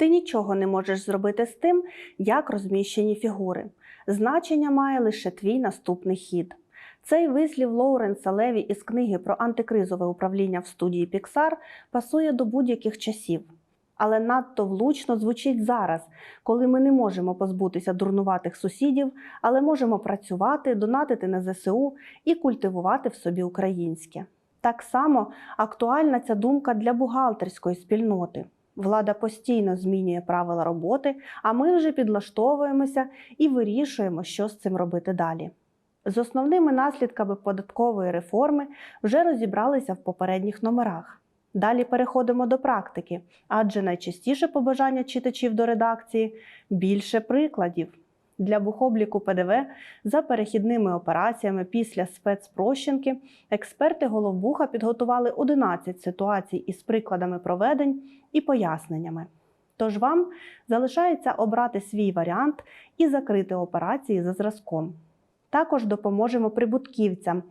Ти нічого не можеш зробити з тим, як розміщені фігури. Значення має лише твій наступний хід. Цей вислів Лоуренса Леві із книги про антикризове управління в студії Pixar пасує до будь-яких часів. Але надто влучно звучить зараз, коли ми не можемо позбутися дурнуватих сусідів, але можемо працювати, донатити на ЗСУ і культивувати в собі українське. Так само актуальна ця думка для бухгалтерської спільноти. Влада постійно змінює правила роботи, а ми вже підлаштовуємося і вирішуємо, що з цим робити далі. З основними наслідками податкової реформи вже розібралися в попередніх номерах. Далі переходимо до практики, адже найчастіше побажання читачів до редакції більше прикладів. Для бухобліку ПДВ за перехідними операціями після спецпрощенки експерти Головбуха підготували 11 ситуацій із прикладами проведень і поясненнями. Тож вам залишається обрати свій варіант і закрити операції за зразком. Також допоможемо прибутківцям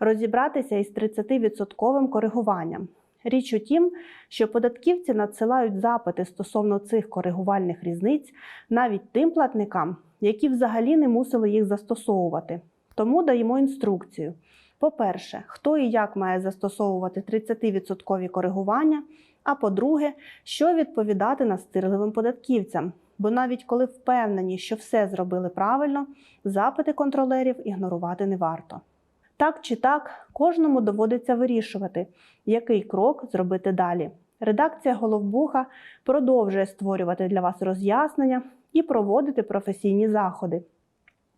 розібратися із 30% коригуванням. Річ у тім, що податківці надсилають запити стосовно цих коригувальних різниць навіть тим платникам, які взагалі не мусили їх застосовувати. Тому даємо інструкцію. По-перше, хто і як має застосовувати 30% коригування. А по-друге, що відповідати настирливим податківцям. Бо навіть коли впевнені, що все зробили правильно, запити контролерів ігнорувати не варто. Так чи так, кожному доводиться вирішувати, який крок зробити далі. Редакція Головбуха продовжує створювати для вас роз'яснення і проводити професійні заходи.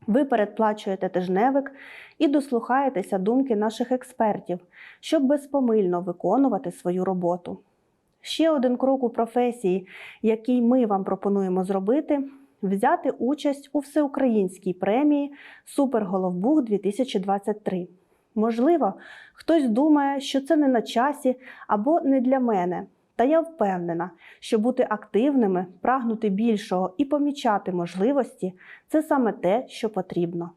Ви передплачуєте тижневик і дослухаєтеся думки наших експертів, щоб безпомильно виконувати свою роботу. Ще один крок у професії, який ми вам пропонуємо зробити, взяти участь у всеукраїнській премії Суперголовбух 2023. Можливо, хтось думає, що це не на часі або не для мене. Та я впевнена, що бути активними, прагнути більшого і помічати можливості це саме те, що потрібно.